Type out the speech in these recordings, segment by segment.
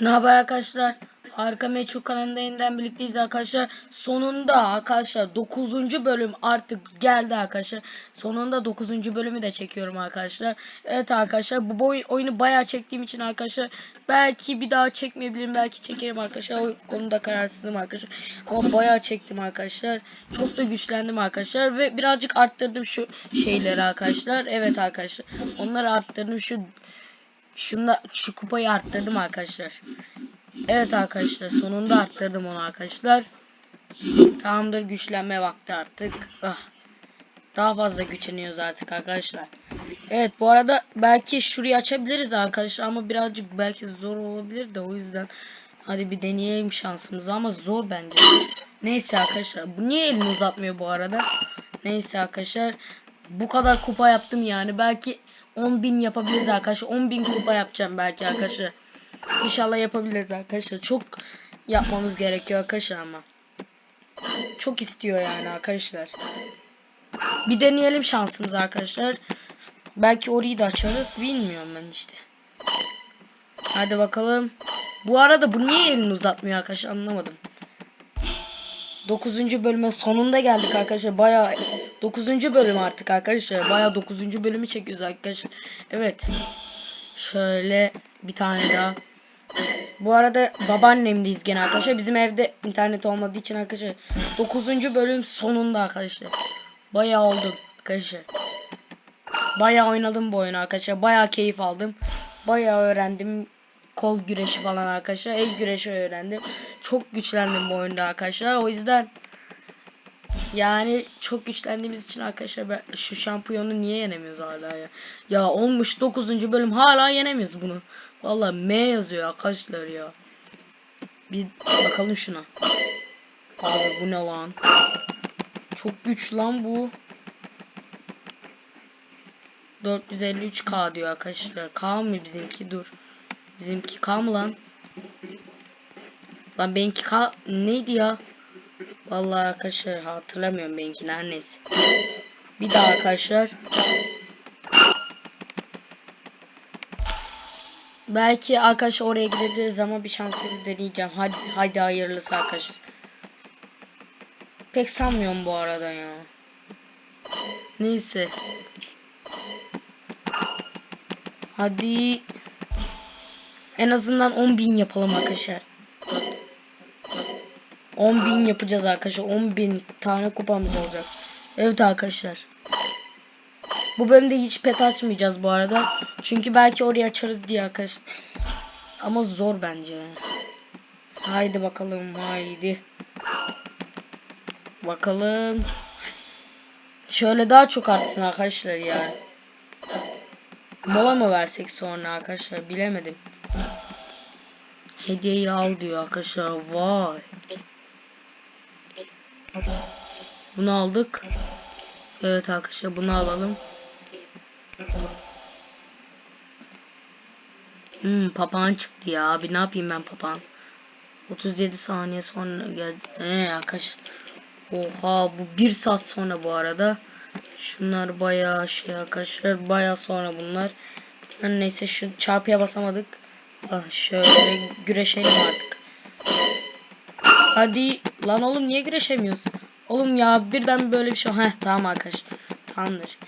Ne haber arkadaşlar? Harika Meçhul kanalında yeniden birlikteyiz arkadaşlar. Sonunda arkadaşlar 9. bölüm artık geldi arkadaşlar. Sonunda 9. bölümü de çekiyorum arkadaşlar. Evet arkadaşlar bu boy oyunu bayağı çektiğim için arkadaşlar belki bir daha çekmeyebilirim belki çekerim arkadaşlar. O konuda kararsızım arkadaşlar. Ama bayağı çektim arkadaşlar. Çok da güçlendim arkadaşlar ve birazcık arttırdım şu şeyleri arkadaşlar. Evet arkadaşlar. Onları arttırdım şu Şunda şu kupayı arttırdım arkadaşlar. Evet arkadaşlar sonunda arttırdım onu arkadaşlar. Tamamdır güçlenme vakti artık. Ah. Daha fazla güçleniyoruz artık arkadaşlar. Evet bu arada belki şurayı açabiliriz arkadaşlar ama birazcık belki zor olabilir de o yüzden hadi bir deneyelim şansımızı ama zor bence. Neyse arkadaşlar bu niye elini uzatmıyor bu arada? Neyse arkadaşlar bu kadar kupa yaptım yani belki 10.000 yapabiliriz arkadaşlar 10.000 kupa yapacağım belki arkadaşlar. İnşallah yapabiliriz arkadaşlar. Çok yapmamız gerekiyor arkadaşlar ama. Çok istiyor yani arkadaşlar. Bir deneyelim şansımız arkadaşlar. Belki orayı da açarız. Bilmiyorum ben işte. Hadi bakalım. Bu arada bu niye elini uzatmıyor arkadaşlar anlamadım. 9. bölüme sonunda geldik arkadaşlar. Bayağı 9. bölüm artık arkadaşlar. Bayağı 9. bölümü çekiyoruz arkadaşlar. Evet. Şöyle bir tane daha. Bu arada babaannemdeyiz gene arkadaşlar. Bizim evde internet olmadığı için arkadaşlar 9. bölüm sonunda arkadaşlar. Bayağı oldu arkadaşlar. Bayağı oynadım bu oyunu arkadaşlar. Bayağı keyif aldım. Bayağı öğrendim. Kol güreşi falan arkadaşlar. El güreşi öğrendim. Çok güçlendim bu oyunda arkadaşlar. O yüzden yani çok güçlendiğimiz için arkadaşlar ben şu şampiyonu niye yenemiyoruz hala ya? Ya olmuş 9. bölüm hala yenemiyoruz bunu. Vallahi M yazıyor arkadaşlar ya. Bir bakalım şuna. Abi bu ne lan? Çok güç lan bu. 453k diyor arkadaşlar. K mı bizimki? Dur. Bizimki K mı lan? Lan benimki K neydi ya? Vallahi arkadaşlar hatırlamıyorum benimkini her neyse. Bir daha arkadaşlar. Belki arkadaşlar oraya gidebiliriz ama bir şansımızı deneyeceğim. Hadi, hadi hayırlısı arkadaşlar. Pek sanmıyorum bu arada ya. Neyse. Hadi. En azından 10.000 yapalım arkadaşlar. 10.000 yapacağız arkadaşlar. 10.000 tane kupamız olacak. Evet arkadaşlar. Bu bölümde hiç pet açmayacağız bu arada. Çünkü belki oraya açarız diye arkadaşlar. Ama zor bence. Haydi bakalım haydi. Bakalım. Şöyle daha çok artsın arkadaşlar ya. Mola mı versek sonra arkadaşlar bilemedim. Hediyeyi al diyor arkadaşlar. Vay. Bunu aldık. Evet arkadaşlar bunu alalım. Hmm papağan çıktı ya. Abi ne yapayım ben papağan? 37 saniye sonra geldi. Ee arkadaşlar. Oha bu bir saat sonra bu arada. Şunlar bayağı şey arkadaşlar. Bayağı sonra bunlar. Neyse şu çarpıya basamadık. Ah şöyle güreşelim artık. Hadi lan oğlum niye güreşemiyoruz? Oğlum ya birden böyle bir şey. Heh tamam arkadaşlar. Tamamdır.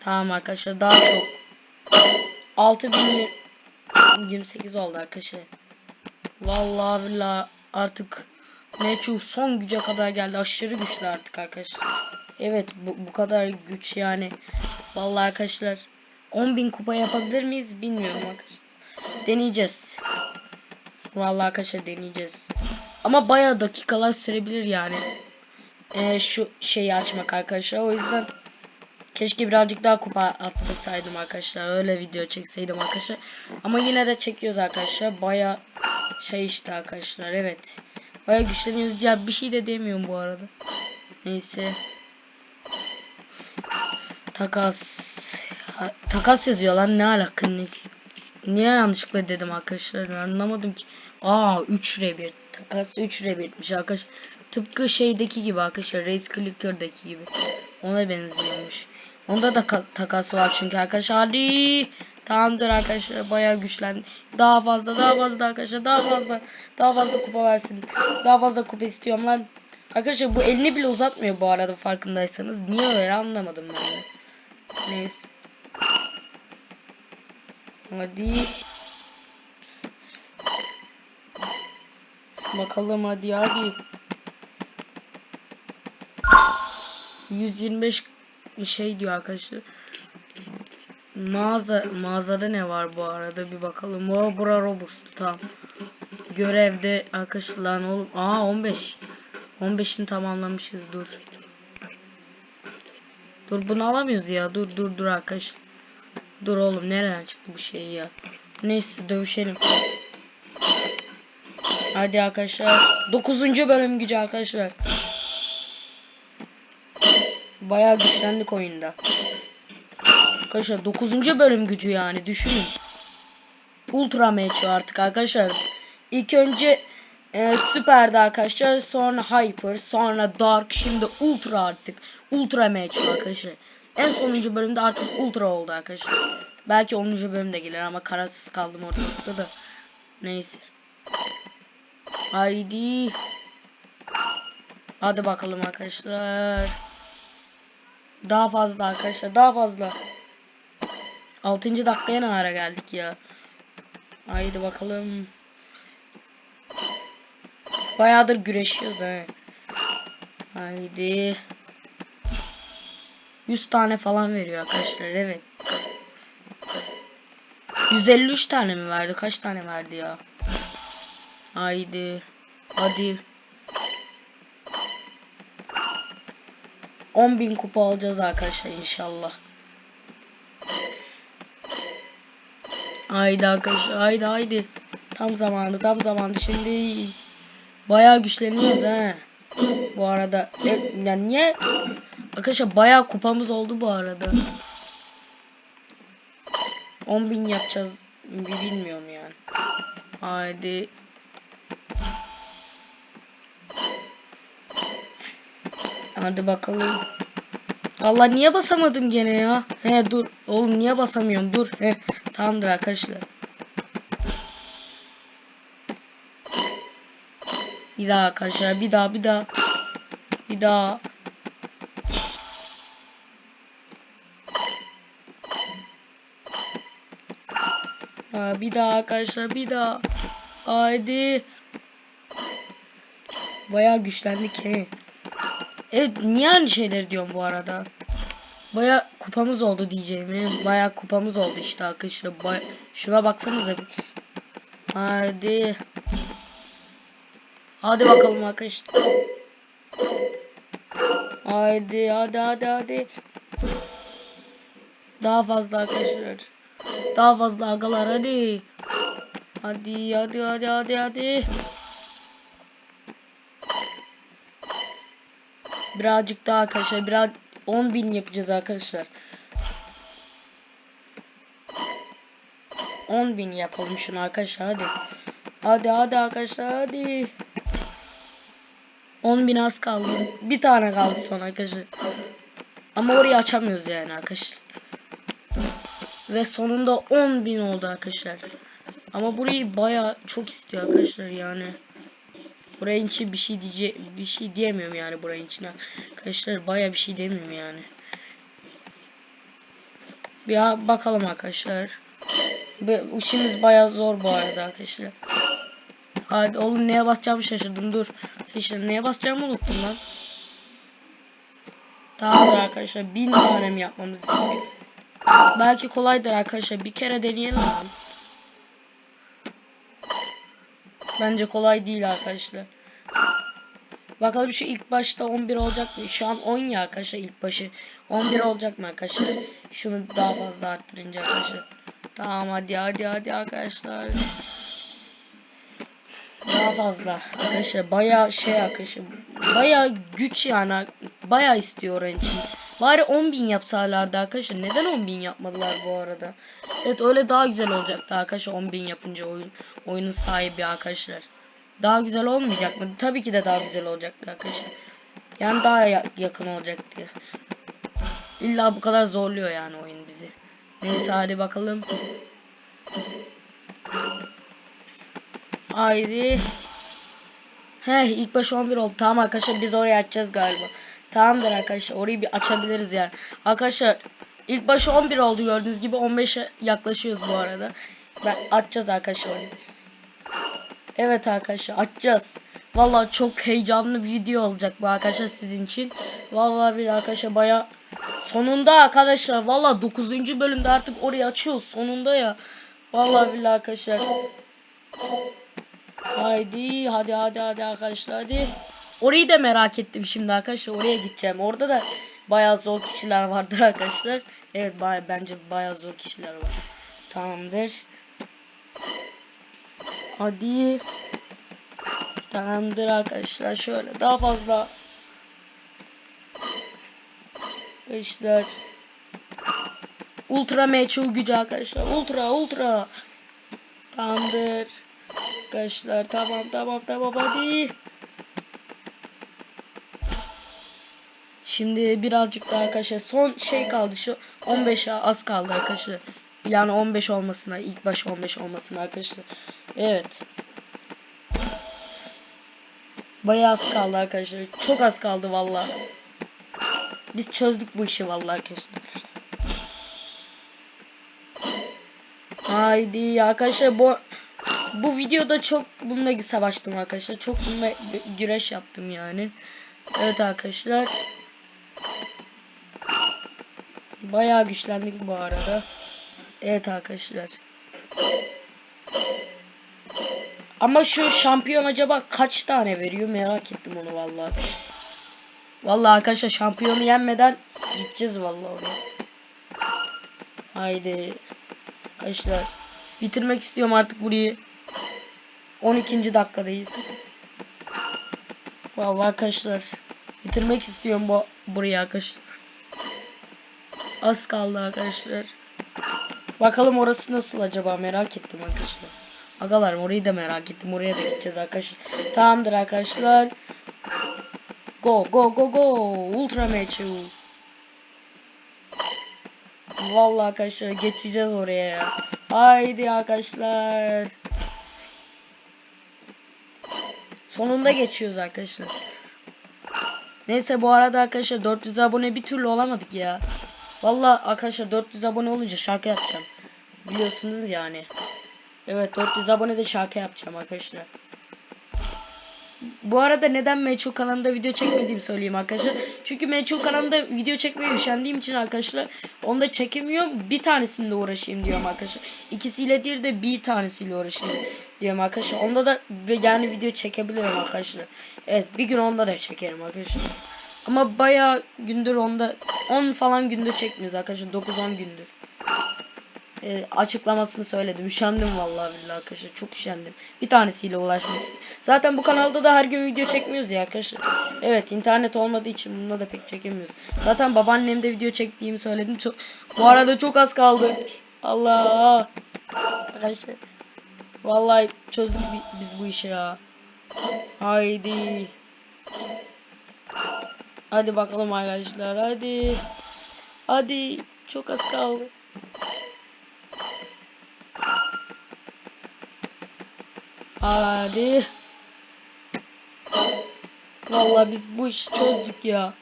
Tamam arkadaşlar daha çok. 6028 oldu arkadaşlar. Vallahi billahi artık Meçhul son güce kadar geldi. Aşırı güçlü artık arkadaşlar. Evet bu, bu kadar güç yani. Vallahi arkadaşlar 10.000 kupa yapabilir miyiz bilmiyorum arkadaşlar. Deneyeceğiz. Vallahi arkadaşlar deneyeceğiz. Ama bayağı dakikalar sürebilir yani. Ee, şu şeyi açmak arkadaşlar. O yüzden keşke birazcık daha kupa atlasaydım arkadaşlar. Öyle video çekseydim arkadaşlar. Ama yine de çekiyoruz arkadaşlar. Bayağı şey işte arkadaşlar. Evet. Bayağı güçleniyoruz. Ya bir şey de demiyorum bu arada. Neyse. Takas. Takas yazıyor lan ne alaka neyse. Niye yanlışlıkla dedim arkadaşlar anlamadım ki. Aa 3 R1 takas 3 R1'miş arkadaşlar. Tıpkı şeydeki gibi arkadaşlar Race Clicker'daki gibi. Ona benziyormuş. Onda da takas var çünkü arkadaşlar hadi. Tamamdır arkadaşlar bayağı güçlendi. Daha fazla daha fazla arkadaşlar daha fazla daha fazla kupa versin. Daha fazla kupa istiyorum lan. Arkadaşlar bu elini bile uzatmıyor bu arada farkındaysanız. Niye öyle anlamadım ben de. Neyse. Hadi. Bakalım hadi hadi. 125 bir şey diyor arkadaşlar. Mağaza mağazada ne var bu arada bir bakalım. O bura robust tamam. Görevde arkadaşlar oğlum. Aa 15. 15'ini tamamlamışız dur. Dur bunu alamıyoruz ya. Dur dur dur arkadaşlar. Dur oğlum nereden çıktı bu şey ya. Neyse dövüşelim. Hadi arkadaşlar. 9. bölüm gücü arkadaşlar. Bayağı güçlendik oyunda. Arkadaşlar 9. bölüm gücü yani düşünün. Ultra Mecho artık arkadaşlar. İlk önce e, Süper'di arkadaşlar. Sonra Hyper. Sonra Dark. Şimdi Ultra artık. Ultra Mecho arkadaşlar. En sonuncu bölümde artık Ultra oldu arkadaşlar. Belki 10. bölümde gelir ama kararsız kaldım ortalıkta da. Neyse. Haydi. Hadi bakalım arkadaşlar. Daha fazla arkadaşlar. Daha fazla. 6. dakikaya ne ara geldik ya. Haydi bakalım. Bayağıdır güreşiyoruz he. Haydi. 100 tane falan veriyor arkadaşlar evet. 153 tane mi verdi? Kaç tane verdi ya? Haydi. Hadi. 10.000 kupa alacağız arkadaşlar inşallah. Haydi arkadaşlar haydi haydi. Tam zamanı tam zamanı şimdi. Bayağı güçleniyoruz ha. Bu arada e, yani niye? Arkadaşlar bayağı kupamız oldu bu arada. 10.000 yapacağız. Bilmiyorum yani. Haydi. Hadi bakalım. Allah niye basamadım gene ya? He dur. Oğlum niye basamıyorum? Dur. He tamamdır arkadaşlar. Bir daha arkadaşlar. Bir daha bir daha. Bir daha. Bir daha arkadaşlar bir daha. Haydi. Bayağı güçlendik he. Evet niye aynı şeyleri diyorum bu arada. Baya kupamız oldu diyeceğim. Baya kupamız oldu işte arkadaşlar. Baya... Şuna baksanıza. Hadi. Hadi bakalım arkadaşlar. Haydi hadi hadi hadi. Daha fazla arkadaşlar. Daha fazla agalar hadi. Hadi hadi hadi hadi hadi. Birazcık daha arkadaşlar. Biraz 10.000 yapacağız arkadaşlar. 10.000 yapalım şunu arkadaşlar hadi. Hadi hadi arkadaşlar hadi. 10.000 az kaldı. Bir tane kaldı son arkadaşlar. Ama orayı açamıyoruz yani arkadaşlar. Ve sonunda 10.000 oldu arkadaşlar. Ama burayı baya çok istiyor arkadaşlar yani. Burayın için bir şey diye bir şey diyemiyorum yani burayın içine. Arkadaşlar baya bir şey demiyorum yani. Bir bakalım arkadaşlar. İşimiz baya zor bu arada arkadaşlar. Hadi oğlum neye basacağımı şaşırdım dur. İşte neye basacağımı unuttum lan. Tamamdır arkadaşlar. Bin tane mi yapmamız istiyor. Belki kolaydır arkadaşlar. Bir kere deneyelim. Bence kolay değil arkadaşlar. Bakalım şu ilk başta 11 olacak mı? Şu an 10 ya arkadaşlar ilk başı. 11 olacak mı arkadaşlar? Şunu daha fazla arttırınca arkadaşlar. Tamam hadi hadi hadi arkadaşlar. Daha fazla. Arkadaşlar baya şey arkadaşlar. Baya güç yani. Baya istiyor için. Bari 10.000 yapsalardı arkadaşlar. Neden 10.000 yapmadılar bu arada? Evet öyle daha güzel olacaktı arkadaşlar 10.000 yapınca oyun oyunun sahibi arkadaşlar. Daha güzel olmayacak mı? Tabii ki de daha güzel olacaktı arkadaşlar. Yani daha ya yakın olacaktı. İlla bu kadar zorluyor yani oyun bizi. Neyse hadi bakalım. Haydi. He ilk baş 11 oldu. Tamam arkadaşlar biz orayı açacağız galiba. Tamamdır arkadaşlar orayı bir açabiliriz yani. Arkadaşlar ilk başı 11 oldu gördüğünüz gibi 15'e yaklaşıyoruz bu arada. Ben açacağız arkadaşlar orayı. Evet arkadaşlar açacağız. Vallahi çok heyecanlı bir video olacak bu arkadaşlar sizin için. Vallahi bir arkadaşlar baya sonunda arkadaşlar vallahi 9. bölümde artık orayı açıyoruz sonunda ya. Vallahi billahi arkadaşlar. Haydi hadi hadi hadi arkadaşlar hadi. Orayı da merak ettim şimdi arkadaşlar oraya gideceğim. Orada da bayağı zor kişiler vardır arkadaşlar. Evet baya, bence bayağı zor kişiler var. Tamamdır. Hadi. Tamamdır arkadaşlar şöyle daha fazla. İşler. Ultra meçhul gücü arkadaşlar. Ultra ultra. Tamamdır. Arkadaşlar tamam tamam tamam hadi. Şimdi birazcık daha arkadaşlar son şey kaldı şu 15'e az kaldı arkadaşlar. Yani 15 olmasına ilk baş 15 olmasına arkadaşlar. Evet. Bayağı az kaldı arkadaşlar. Çok az kaldı vallahi. Biz çözdük bu işi vallahi arkadaşlar. Haydi arkadaşlar bu bu videoda çok bununla savaştım arkadaşlar. Çok bununla gü- güreş yaptım yani. Evet arkadaşlar. Bayağı güçlendik bu arada. Evet arkadaşlar. Ama şu şampiyon acaba kaç tane veriyor merak ettim onu vallahi. Vallahi arkadaşlar şampiyonu yenmeden gideceğiz vallahi oraya. Haydi. Arkadaşlar bitirmek istiyorum artık burayı. 12. dakikadayız. Vallahi arkadaşlar bitirmek istiyorum bu burayı arkadaşlar. Az kaldı arkadaşlar. Bakalım orası nasıl acaba merak ettim arkadaşlar. Agalarım orayı da merak ettim. Oraya da gideceğiz arkadaşlar. Tamamdır arkadaşlar. Go go go go. Ultra Mechu. Vallahi arkadaşlar geçeceğiz oraya ya. Haydi arkadaşlar. Sonunda geçiyoruz arkadaşlar. Neyse bu arada arkadaşlar 400 abone bir türlü olamadık ya. Vallahi arkadaşlar 400 abone olunca şarkı yapacağım. Biliyorsunuz yani. Evet 400 abone de şarkı yapacağım arkadaşlar. Bu arada neden Meçhul kanalında video çekmediğimi söyleyeyim arkadaşlar. Çünkü Meçhul kanalında video çekmeye üşendiğim için arkadaşlar onu da çekemiyorum. Bir tanesinde uğraşayım diyorum arkadaşlar. İkisiyle değil de bir tanesiyle uğraşayım diyorum arkadaşlar. Onda da yani video çekebilirim arkadaşlar. Evet bir gün onda da çekerim arkadaşlar. Ama bayağı gündür onda 10 falan gündür çekmiyoruz arkadaşlar. 9-10 gündür. Ee, açıklamasını söyledim. Üşendim vallahi billahi arkadaşlar. Çok üşendim. Bir tanesiyle ulaşmak istedim. Zaten bu kanalda da her gün video çekmiyoruz ya arkadaşlar. Evet internet olmadığı için bunda da pek çekemiyoruz. Zaten babaannemde video çektiğimi söyledim. Çok, bu arada çok az kaldı. Allah. Arkadaşlar. Vallahi çözdük bi- biz bu işi ya. Haydi. Hadi bakalım arkadaşlar hadi. Hadi çok az kaldı. Hadi. Vallahi biz bu işi çözdük ya.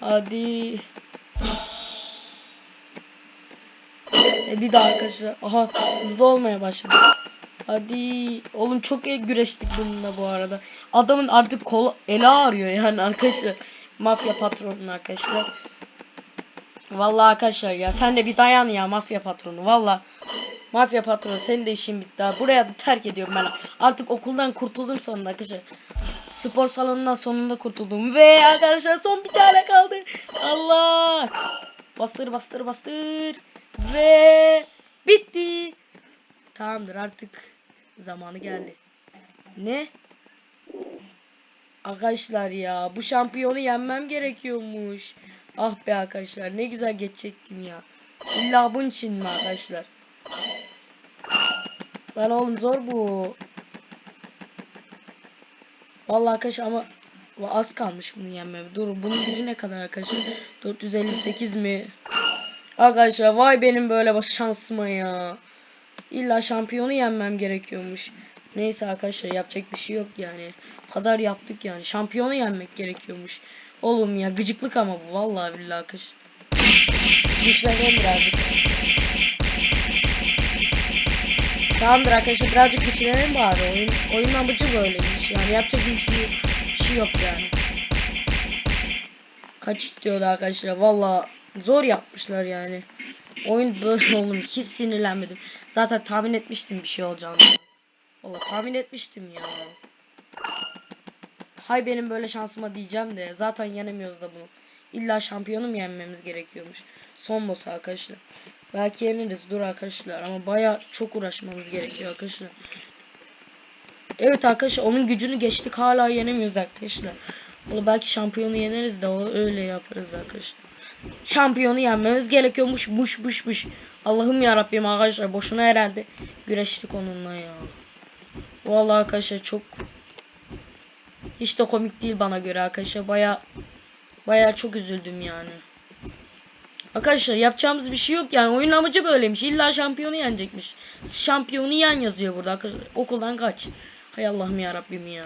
Hadi. E bir daha arkadaşlar. Aha hızlı olmaya başladı. Hadi. Oğlum çok güreştik bununla bu arada. Adamın artık kolu eli ağrıyor yani arkadaşlar. Mafya patronun arkadaşlar. Vallahi arkadaşlar ya sen de bir dayan ya mafya patronu. Vallahi mafya patronu senin de işin bitti ha. Buraya da terk ediyorum ben. Artık okuldan kurtuldum sonunda arkadaşlar. Spor salonundan sonunda kurtuldum. Ve arkadaşlar son bir tane kaldı. Allah. Bastır bastır bastır. Ve bitti. Tamamdır artık zamanı geldi. Ne? Arkadaşlar ya bu şampiyonu yenmem gerekiyormuş. Ah be arkadaşlar ne güzel geçecektim ya. İlla bunun için mi arkadaşlar? Lan oğlum zor bu. Vallahi arkadaşlar ama az kalmış bunu yenmeye. Dur bunun gücü ne kadar arkadaşlar? 458 mi? Arkadaşlar vay benim böyle şansıma ya. İlla şampiyonu yenmem gerekiyormuş. Neyse arkadaşlar yapacak bir şey yok yani. Kadar yaptık yani. Şampiyonu yenmek gerekiyormuş. Oğlum ya gıcıklık ama bu vallahi billahi arkadaşlar. Güçlenelim birazcık. Tamamdır arkadaşlar birazcık güçlenelim bari. Oyun, oyun amacı böyleymiş yani. Yapacak bir şey, bir şey yok yani. Kaç istiyordu arkadaşlar. Valla zor yapmışlar yani. Oyun böyle oğlum hiç sinirlenmedim. Zaten tahmin etmiştim bir şey olacağını. Valla tahmin etmiştim ya. Hay benim böyle şansıma diyeceğim de zaten yenemiyoruz da bunu. İlla şampiyonu mu yenmemiz gerekiyormuş. Son boss arkadaşlar. Belki yeniriz dur arkadaşlar ama baya çok uğraşmamız gerekiyor arkadaşlar. Evet arkadaşlar onun gücünü geçtik hala yenemiyoruz arkadaşlar. Valla belki şampiyonu yeneriz de o öyle yaparız arkadaşlar. Şampiyonu yenmemiz gerekiyormuş buş buş buş. Allah'ım ya Rabbim arkadaşlar boşuna herhalde güreştik onunla ya. Vallahi arkadaşlar çok hiç de komik değil bana göre arkadaşlar. Baya baya çok üzüldüm yani. Arkadaşlar yapacağımız bir şey yok yani. Oyun amacı böyleymiş. İlla şampiyonu yenecekmiş. Şampiyonu yen yazıyor burada arkadaşlar. Okuldan kaç. Hay Allah'ım ya Rabbim ya.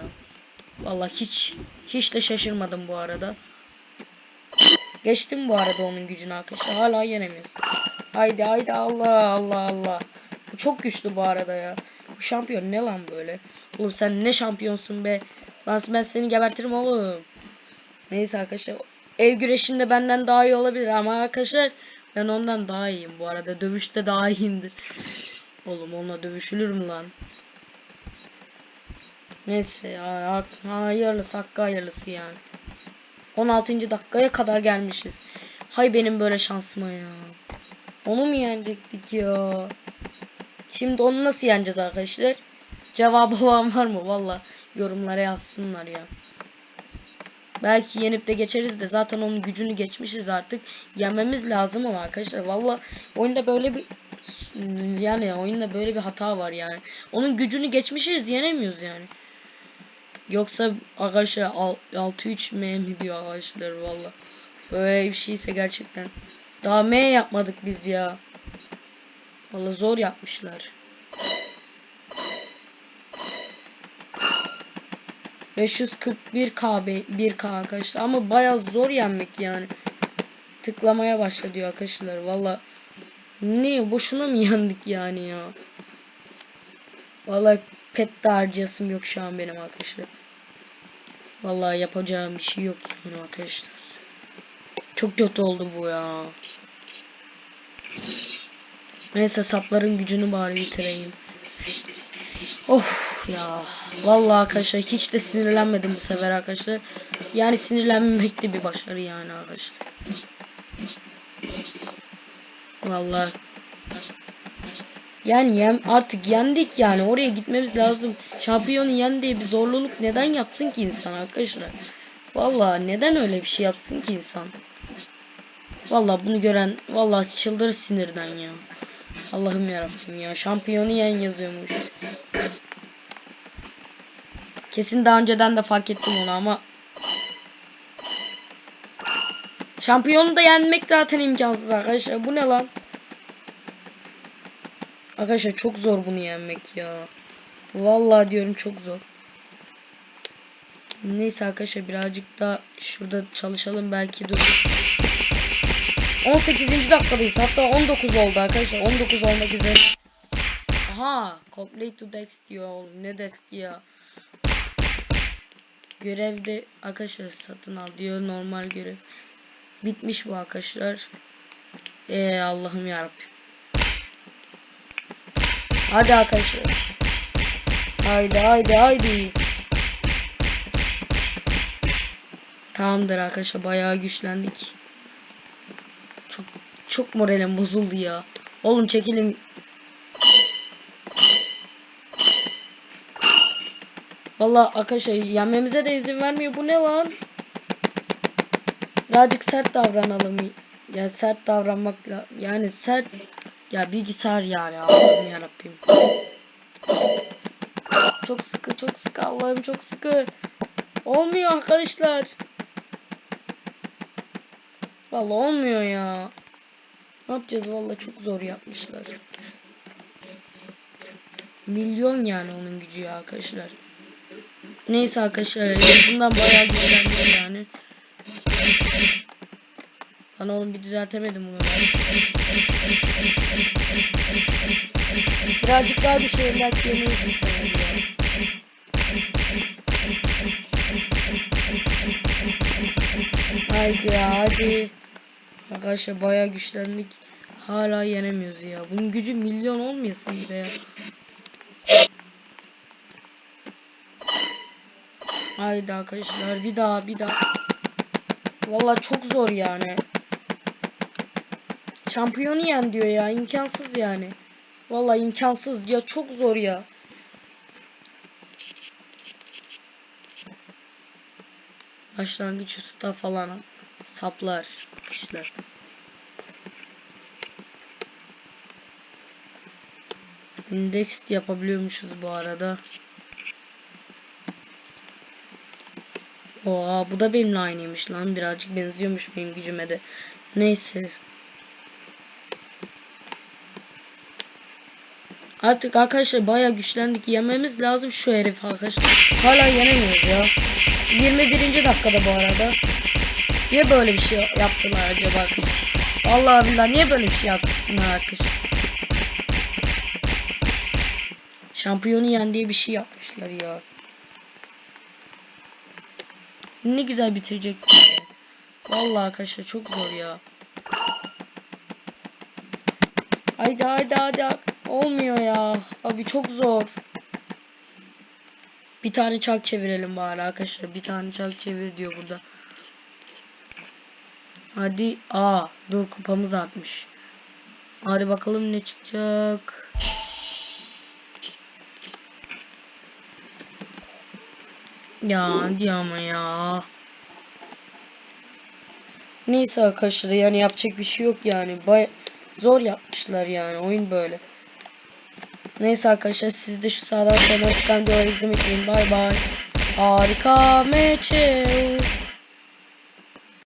Vallahi hiç hiç de şaşırmadım bu arada. Geçtim bu arada onun gücünü arkadaşlar. Hala yenemiyoruz. Haydi haydi Allah Allah Allah. Bu çok güçlü bu arada ya. Bu şampiyon ne lan böyle? Oğlum sen ne şampiyonsun be. Lan ben seni gebertirim oğlum. Neyse arkadaşlar. Ev güreşinde benden daha iyi olabilir ama arkadaşlar ben ondan daha iyiyim bu arada. Dövüşte daha iyiyimdir. Oğlum onunla dövüşülür mü lan? Neyse ya hayırlısı hakkı hayırlısı yani. 16. dakikaya kadar gelmişiz. Hay benim böyle şansıma ya. Onu mu yenecektik ya? Şimdi onu nasıl yeneceğiz arkadaşlar? Cevabı olan var mı? Valla yorumlara yazsınlar ya. Belki yenip de geçeriz de zaten onun gücünü geçmişiz artık. Yenmemiz lazım ama arkadaşlar valla oyunda böyle bir yani oyunda böyle bir hata var yani. Onun gücünü geçmişiz yenemiyoruz yani. Yoksa arkadaşlar 6-3 M mi diyor arkadaşlar valla. Böyle bir şeyse gerçekten. Daha M yapmadık biz ya. Valla zor yapmışlar. 541k 1k arkadaşlar ama baya zor yenmek yani. Tıklamaya başladı diyor arkadaşlar valla. Ne boşuna mı yendik yani ya. Valla pet harcayasım yok şu an benim arkadaşlar. Vallahi yapacağım bir şey yok yani arkadaşlar. Çok kötü oldu bu ya. Neyse sapların gücünü bari bitireyim. Of ya. Vallahi arkadaşlar hiç de sinirlenmedim bu sefer arkadaşlar. Yani sinirlenmemek de bir başarı yani arkadaşlar. Vallahi yani yem, artık yendik yani. Oraya gitmemiz lazım. Şampiyonu yen diye bir zorluluk neden yapsın ki insan arkadaşlar? Vallahi neden öyle bir şey yapsın ki insan? Vallahi bunu gören vallahi çıldırır sinirden ya. Allah'ım yarabbim ya. Şampiyonu yen yazıyormuş. Kesin daha önceden de fark ettim onu ama Şampiyonu da yenmek zaten imkansız arkadaşlar. Bu ne lan? Arkadaşlar çok zor bunu yenmek ya. Vallahi diyorum çok zor. Neyse arkadaşlar birazcık da şurada çalışalım belki dur. 18. dakikadayız. Hatta 19 oldu arkadaşlar. 19 olmak üzere. Aha, complete to desk diyor oğlum. Ne desk ya? Görevde arkadaşlar satın al diyor normal görev. Bitmiş bu arkadaşlar. Ee Allah'ım yarabbim. Hadi arkadaşlar. Haydi haydi haydi. Tamamdır arkadaşlar bayağı güçlendik. Çok çok moralim bozuldu ya. Oğlum çekilin. Vallahi arkadaşlar yenmemize de izin vermiyor. Bu ne lan? Birazcık sert davranalım. Ya sert davranmakla yani sert ya bilgisayar yani Allah'ım yarabbim. Çok sıkı çok sıkı Allah'ım çok sıkı. Olmuyor arkadaşlar. Vallahi olmuyor ya. Ne yapacağız valla çok zor yapmışlar. Milyon yani onun gücü ya arkadaşlar. Neyse arkadaşlar en azından bayağı güçlenmiş yani. Lan oğlum bir düzeltemedim bunu. Birazcık daha bir şey belki yemeyiz bir. Haydi ya hadi. Arkadaşlar bayağı güçlendik. Hala yenemiyoruz ya. Bunun gücü milyon olmayasın bir de ya. Haydi arkadaşlar bir daha bir daha. Vallahi çok zor yani. Şampiyonu yen diyor ya imkansız yani. Vallahi imkansız ya çok zor ya. Başlangıç usta falan saplar işler. Index yapabiliyormuşuz bu arada. Oha bu da benimle aynıymış lan. Birazcık benziyormuş benim gücüme de. Neyse. Artık arkadaşlar bayağı güçlendik. Yememiz lazım şu herif arkadaşlar. Hala yenemiyoruz ya. 21. dakikada bu arada. Niye böyle bir şey yaptılar acaba arkadaşlar? Vallahi billahi niye böyle bir şey yaptılar arkadaşlar? Şampiyonu yen diye bir şey yapmışlar ya. Ne güzel bitirecek. Vallahi arkadaşlar çok zor ya. Haydi haydi haydi. Olmuyor ya. Abi çok zor. Bir tane çark çevirelim bari arkadaşlar. Bir tane çark çevir diyor burada. Hadi. Aa dur kupamız artmış. Hadi bakalım ne çıkacak. Ya hadi ama ya. Neyse arkadaşlar yani yapacak bir şey yok yani. Bay zor yapmışlar yani oyun böyle. Neyse arkadaşlar siz de şu sağdan soldan çıkan videoları izlemeyi unutmayın. Bay bay. Harika meçe.